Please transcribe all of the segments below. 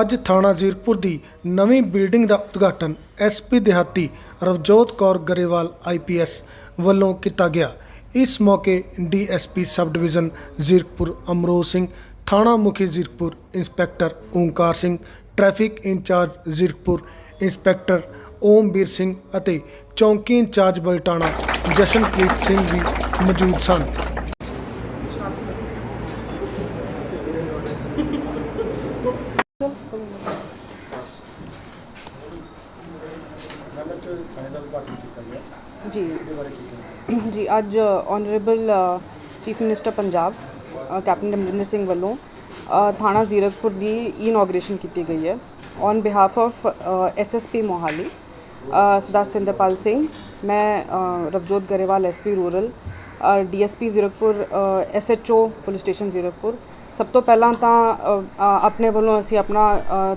ਅੱਜ ਥਾਣਾ ਜ਼ੀਰਕਪੁਰ ਦੀ ਨਵੀਂ ਬਿਲਡਿੰਗ ਦਾ ਉਦਘਾਟਨ ਐਸਪੀ ਦਿਹਾਤੀ ਰਵਜੋਤ ਕੌਰ ਗਰੇਵਾਲ ਆਈਪੀਐਸ ਵੱਲੋਂ ਕੀਤਾ ਗਿਆ। ਇਸ ਮੌਕੇ DSP sub division Zirakpur Amroz Singh, ਥਾਣਾ ਮੁਖੀ Zirakpur inspector Onkar Singh, traffic incharge Zirakpur inspector Ombir Singh ਅਤੇ ਚੌਂਕੀ ਇੰਚਾਰਜ ਬਲਟਾਣਾ ਜਸ਼ਨਪ੍ਰੀਤ ਸਿੰਘ ਵੀ ਮੌਜੂਦ ਸਨ। ਜੀ ਜੀ ਅੱਜ honourable chief minister Punjab uh, captain Amarinder Singh ਵੱਲੋਂ ਅ, ਥਾਣਾ ਜ਼ੀਰਕਪੁਰ ਦੀ ਇਨੋਗ੍ਰੇਸ਼ਨ ਕੀਤੀ ਗਈ ਹੈ on behalf of SSP Mohali uh, Sardar Satinderpal Singh ਮੈਂ ਅ, Ravjot Grewal SP rural DSP Zirakpur SHO police station Zirakpur. ਸਭ ਤੋਂ ਪਹਿਲਾਂ ਤਾਂ ਆਪਣੇ ਵੱਲੋਂ ਅਸੀਂ ਆਪਣਾ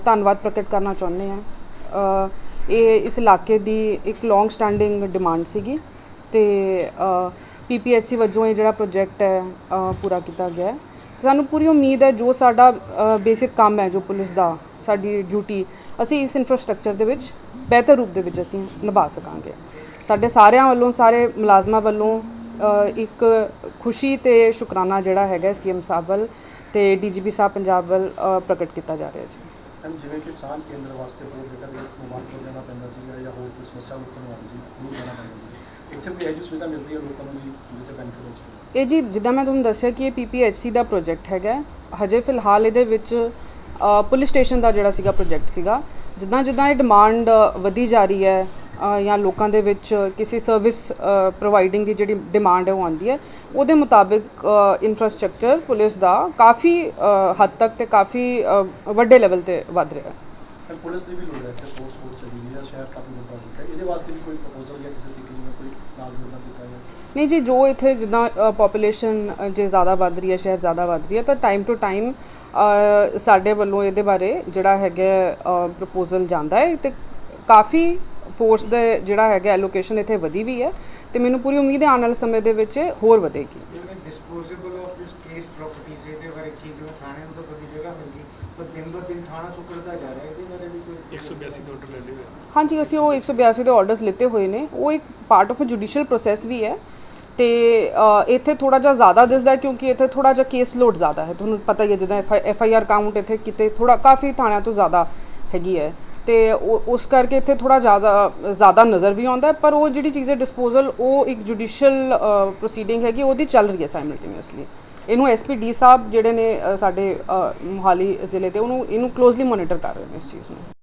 ਧੰਨਵਾਦ ਪ੍ਰਗਟ ਕਰਨਾ ਚਾਹੁੰਦੇ ਹਾਂ। ਇਹ ਇਸ ਇਲਾਕੇ ਦੀ ਇੱਕ ਲੌਂਗ ਸਟੈਂਡਿੰਗ ਡਿਮਾਂਡ ਸੀਗੀ ਤੇ ਪੀਪੀਐਸਸੀ ਵਜੋਂ ਇਹ ਜਿਹੜਾ ਪ੍ਰੋਜੈਕਟ ਹੈ ਪੂਰਾ ਕੀਤਾ ਗਿਆ ਹੈ। ਸਾਨੂੰ ਪੂਰੀ ਉਮੀਦ ਹੈ ਜੋ ਸਾਡਾ ਬੇਸਿਕ ਕੰਮ ਹੈ, ਜੋ ਪੁਲਿਸ ਦਾ, ਸਾਡੀ ਡਿਊਟੀ ਅਸੀਂ ਇਸ ਇਨਫਰਾਸਟ੍ਰਕਚਰ ਦੇ ਵਿੱਚ ਬਿਹਤਰ ਰੂਪ ਦੇ ਵਿੱਚ ਅਸੀਂ ਨਿਭਾ ਸਕਾਂਗੇ। ਸਾਡੇ ਸਾਰਿਆਂ ਵੱਲੋਂ, ਸਾਰੇ ਮੁਲਾਜ਼ਮਾਂ ਵੱਲੋਂ ਇੱਕ ਖੁਸ਼ੀ ਤੇ ਸ਼ੁਕਰਾਨਾ ਜਿਹੜਾ ਹੈਗਾ ਸੀਐਮ ਸਾਹਿਬ ਵੱਲ ਤੇ ਡੀਜੀਪੀ ਸਾਹਿਬ ਪੰਜਾਬ ਵੱਲ ਪ੍ਰਗਟ ਕੀਤਾ ਜਾ ਰਿਹਾ ਜੀ। ਮੈਮ ਜਿਵੇਂ ਕਿ ਸਾਹ ਕੇਂਦਰ ਵਾਸਤੇ ਹੋਰ ਜਗ੍ਹਾ ਦੇ ਮੋਬਾਈਲ ਤੋਂ ਦੇਣਾ ਪੈਂਦਾ ਸੀ ਜਾਂ ਹੋਰ ਕੋਈ ਸਮੱਸਿਆ ਲੋਕਾਂ ਨੂੰ ਆਉਂਦੀ ਸੀ ਉਹਨੂੰ ਦੇਣਾ ਪੈਂਦਾ ਸੀ ਇੱਥੇ ਕੋਈ ਇਹੋ ਸੁਵਿਧਾ ਮਿਲਦੀ ਹੈ ਲੋਕਾਂ ਨੂੰ ਜੀ ਜਿਹਦੇ ਤੇ ਬੈਨੀਫਿਟ ਹੋ ਸਕੇ ਇਹ ਜੀ ਜਿੱਦਾਂ ਮੈਂ ਤੁਹਾਨੂੰ ਦੱਸਿਆ ਕਿ ਇਹ ਪੀਪੀਐਚਸੀ ਦਾ ਪ੍ਰੋਜੈਕਟ ਹੈਗਾ। ਹਜੇ ਫਿਲਹਾਲ ਇਹਦੇ ਵਿੱਚ ਪੁਲਿਸ ਸਟੇਸ਼ਨ ਦਾ ਜਿਹੜਾ ਸੀਗਾ ਪ੍ਰੋਜੈਕਟ ਸੀਗਾ। ਜਿੱਦਾਂ ਜਿੱਦਾਂ ਇਹ ਡਿਮਾਂਡ ਵਧੀ ਜਾ ਰਹੀ ਹੈ ਜਾਂ ਲੋਕਾਂ ਦੇ ਵਿੱਚ ਕਿਸੇ ਸਰਵਿਸ ਪ੍ਰੋਵਾਈਡਿੰਗ ਦੀ ਜਿਹੜੀ ਡਿਮਾਂਡ ਹੈ ਉਹ ਆਉਂਦੀ ਹੈ ਉਹਦੇ ਮੁਤਾਬਿਕ ਇਨਫਰਾਸਟ੍ਰਕਚਰ ਪੁਲਿਸ ਦਾ ਕਾਫੀ ਹੱਦ ਤੱਕ ਤੇ ਕਾਫੀ ਵੱਡੇ ਲੈਵਲ ਤੇ ਵੱਧ ਰਿਹਾ ਹੈ। ਪਰ ਪੁਲਿਸ ਦੀ ਵੀ ਲੋੜ ਹੈ ਇੱਥੇ ਫੋਰਸ ਫੋਰਸ ਚਾਹੀਦੀ ਹੈ ਸ਼ਹਿਰ ਕਾਫੀ ਵੱਡਾ ਹੋ ਚੁੱਕਾ ਹੈ। ਇਹਦੇ ਵਾਸਤੇ ਵੀ ਕੋਈ ਪ੍ਰਪੋਜ਼ਲ ਜਾਂ ਕਿਸੇ ਤਰੀਕੇ ਨਾਲ ਕੋਈ ਨਾਲ ਜੋੜਨਾ ਕੀਤਾ ਹੈ ਨਹੀਂ ਜੀ ਜੋ ਇੱਥੇ ਜਿੱਦਾਂ ਪੋਪੂਲੇਸ਼ਨ ਜੇ ਜ਼ਿਆਦਾ ਵੱਧ ਰਹੀ ਹੈ ਸ਼ਹਿਰ ਜ਼ਿਆਦਾ ਵੱਧ ਰਹੀ ਹੈ ਤਾਂ ਟਾਈਮ ਟੂ ਟਾਈਮ ਸਾਡੇ ਵੱਲੋਂ ਇਹਦੇ ਬਾਰੇ ਜਿਹੜਾ ਹੈਗਾ ਪ੍ਰਪੋਜ਼ਲ ਜਾਂਦਾ ਹੈ ਤੇ ਕਾਫੀ ਫੋਰਸ ਦੇ ਜਿਹੜਾ ਹੈਗਾ ਐਲੋਕੇਸ਼ਨ ਇੱਥੇ ਵਧੀ ਵੀ ਹੈ ਤੇ ਮੈਨੂੰ ਪੂਰੀ ਉਮੀਦ ਹੈ ਆਉਣ ਵਾਲੇ ਸਮੇਂ ਦੇ ਵਿੱਚ ਇਹ ਹੋਰ ਵਧੇਗੀ। ਜਿਵੇਂ disposable of this case properties ਇਹਦੇ ਬਾਰੇ ਕੀ ਜਿਵੇਂ ਥਾਣੇ ਨੂੰ ਤਾਂ ਬੜੀ ਜਗ੍ਹਾ ਮਿਲ ਗਈ ਪਰ ਦਿਨ ਬ ਦਿਨ ਥਾਣਾ ਸੁਕੜਦਾ ਜਾ ਰਿਹਾ ਇਹਦੇ ਬਾਰੇ ਵੀ ਕੋਈ 182 ਦਾ ਆਰਡਰ ਲੈ ਲਿਆ ਹਾਂਜੀ ਅਸੀਂ ਉਹ 182 ਦੇ ਆਰਡਰਸ ਲਿੱਤੇ ਹੋਏ ਨੇ ਉਹ ਇੱਕ part of a judicial process ਵੀ ਹੈ ਤੇ ਇੱਥੇ ਥੋੜਾ ਜਿਹਾ ਜ਼ਿਆਦਾ ਦਿਸਦਾ ਹੈ ਕਿਉਂਕਿ ਇੱਥੇ ਥੋੜਾ ਜਿਹਾ ਕੇਸ ਲੋਡ ਜ਼ਿਆਦਾ ਹੈ। ਤੁਹਾਨੂੰ ਪਤਾ ਹੀ ਹੈ ਜਿੱਦਾਂ ਐਫ ਆਈ ਆਰ ਕਾਊਂਟ ਇੱਥੇ ਕਿਤੇ ਥੋੜਾ ਕਾਫੀ ਥਾਣਿਆਂ ਤੋਂ ਜ਼ਿਆਦਾ ਹੈਗੀ ਹੈ। ਤੇ ਉਸ ਕਰਕੇ ਇੱਥੇ ਥੋੜਾ ਜ਼ਿਆਦਾ ਜ਼ਿਆਦਾ ਨਜ਼ਰ ਵੀ ਆਉਂਦਾ ਪਰ ਉਹ ਜਿਹੜੀ ਚੀਜ਼ ਹੈ ਡਿਸਪੋਜ਼ਲ ਉਹ ਇੱਕ ਜੁਡੀਸ਼ੀਅਲ ਪ੍ਰੋਸੀਡਿੰਗ ਹੈਗੀ ਉਹਦੀ ਚੱਲ ਰਹੀ ਹੈ ਸਾਈਮਲਟੇਨੀਅਸਲੀ ਇਹਨੂੰ ਐਸਪੀ ਡੀ ਸਾਹਿਬ ਜਿਹੜੇ ਨੇ ਸਾਡੇ ਅ, ਮੋਹਾਲੀ ਜ਼ਿਲ੍ਹੇ ਤੇ ਉਹਨੂੰ ਇਹਨੂੰ ਕਲੋਜ਼ਲੀ ਮੋਨੀਟਰ ਕਰ ਰਹੇ ਨੇ ਇਸ ਚੀਜ਼ ਨੂੰ।